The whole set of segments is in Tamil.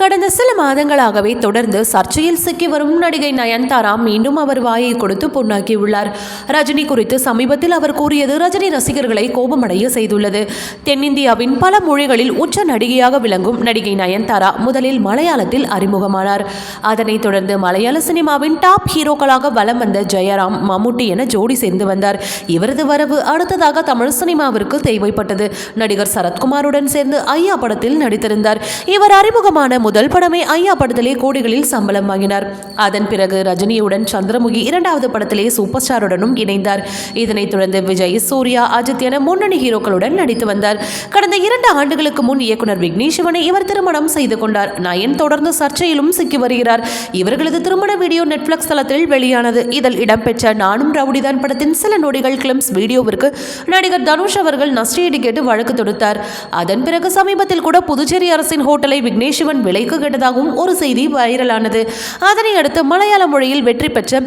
கடந்த சில மாதங்களாகவே தொடர்ந்து சர்ச்சையில் சிக்கி வரும் நடிகை நயன்தாரா மீண்டும் அவர் வாயை கொடுத்து பொன்னாக்கியுள்ளார் ரஜினி குறித்து சமீபத்தில் அவர் கூறியது ரஜினி ரசிகர்களை கோபமடைய செய்துள்ளது. தென்னிந்தியாவின் பல மொழிகளில் உச்ச நடிகையாக விளங்கும் நடிகை நயன்தாரா முதலில் மலையாளத்தில் அறிமுகமானார். அதனைத் தொடர்ந்து மலையாள சினிமாவின் டாப் ஹீரோக்களாக வலம் வந்த ஜெயராம் மம்முட்டி என ஜோடி சேர்ந்து வந்தார். இவரது வரவு அடுத்ததாக தமிழ் சினிமாவிற்கு தேவைப்பட்டது. நடிகர் சரத்குமாருடன் சேர்ந்து ஐயா படத்தில் நடித்திருந்தார். இவர் அறிமுகமான முதல் படமே ஐயா படத்திலே கோடிகளில் சம்பளம் வாங்கினார். அதன் பிறகு ரஜினியுடன் சந்திரமுகி இரண்டாவது படத்திலே சூப்பர் ஸ்டாருடனும் இணைந்தார். இதனைத் தொடர்ந்து விஜய் சூர்யா அஜித் என முன்னணி ஹீரோக்களுடன் நடித்து வந்தார். கடந்த இரண்டு ஆண்டுகளுக்கு முன் இயக்குனர் விக்னேஷ் சிவனை இவர் திருமணம் செய்து கொண்டார். நயன் தொடர்ந்து சர்ச்சையிலும் சிக்கி வருகிறார். இவர்களது திருமண வீடியோ நெட்ஃபிளிக்ஸ் தளத்தில் வெளியானது. இதில் இடம்பெற்ற நானும் ரவுடிதான் படத்தின் சில நொடிகள் கிளிம்ஸ் வீடியோவிற்கு நடிகர் தனுஷ் அவர்கள் நஷ்டஈடு கேட்டு வழக்கு தொடுத்தார். அதன் பிறகு சமீபத்தில் கூட புதுச்சேரி அரசின் ஹோட்டலை விக்னேஷ் சிவன் விலைக்கு கெட்டதாகவும் ஒரு செய்தி வைரலானது அதனை அடுத்து மலையாள மொழியில் வெற்றி பெற்ற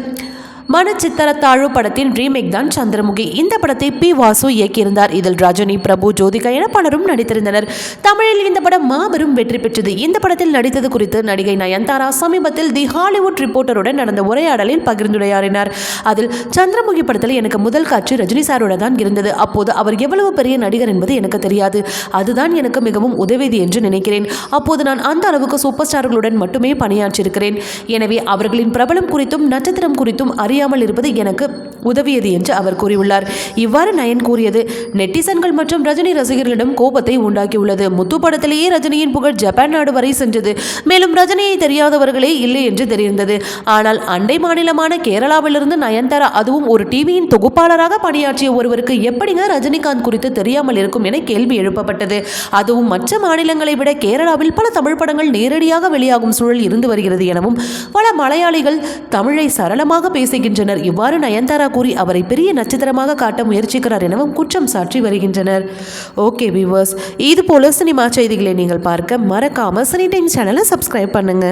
மனச்சித்திரத்தாழு படத்தின் ரீமேக் தான் சந்திரமுகி. இந்த படத்தை பி வாசு இயக்கியிருந்தார். இதில் ரஜினி பிரபு ஜோதிகா என பலரும் நடித்திருந்தனர். தமிழில் இந்த படம் மாபெரும் வெற்றி பெற்றது. இந்த படத்தில் நடித்தது குறித்து நடிகை நயன்தாரா சமீபத்தில் தி ஹாலிவுட் ரிப்போர்ட்டருடன் நடந்த உரையாடலில் பகிர்ந்துரையாடினார். அதில் சந்திரமுகி படத்தில் எனக்கு முதல் காட்சி ரஜினி சாரோட தான் இருந்தது. அப்போது அவர் எவ்வளவு பெரிய நடிகர் என்பது எனக்கு தெரியாது. அதுதான் எனக்கு மிகவும் உதவியது என்று நினைக்கிறேன். அப்போது நான் அந்த அளவுக்கு சூப்பர் ஸ்டார்களுடன் மட்டுமே பணியாற்றியிருக்கிறேன். எனவே அவர்களின் பிரபலம் குறித்தும் நட்சத்திரம் குறித்தும் அறியாமல் இருப்பது எனக்கு உதவியது என்று அவர் கூறியுள்ளார். இவ்வாறு நயன் கூறியது நெட்டிசன்கள் மற்றும் ரஜினி ரசிகர்களிடம் கோபத்தை உண்டாக்கியுள்ளது. முத்து படத்திலேயே ரஜினியின் புகழ் ஜப்பான் நாடு வரை சென்றது. மேலும் ரஜினியை தெரியாதவர்களே இல்லை என்று தெரிந்தது. ஆனால் அண்டை மாநிலமான கேரளாவிலிருந்து நயன்தாரா அதுவும் ஒரு டிவியின் தொகுப்பாளராக பணியாற்றிய ஒருவருக்கு எப்படிங்க ரஜினிகாந்த் குறித்து தெரியாமல் இருக்கும் என கேள்வி எழுப்பப்பட்டது. அதுவும் மற்ற மாநிலங்களை விட கேரளாவில் பல தமிழ் படங்கள் நேரடியாக வெளியாகும் சூழல் இருந்து வருகிறது எனவும் பல மலையாளிகள் தமிழை சரளமாக வருகின்றனர். இவ்வாறு நயன்தாரா கூறி அவரை பெரிய நட்சத்திரமாக காட்ட முயற்சிக்கிறார் எனவும் குற்றம் சாட்டி வருகின்றனர். ஓகே வியூவர்ஸ் இது போல சினிமா செய்திகளை நீங்கள் பார்க்க மறக்காம சினி டைம் சேனலை சப்ஸ்கிரைப் பண்ணுங்க.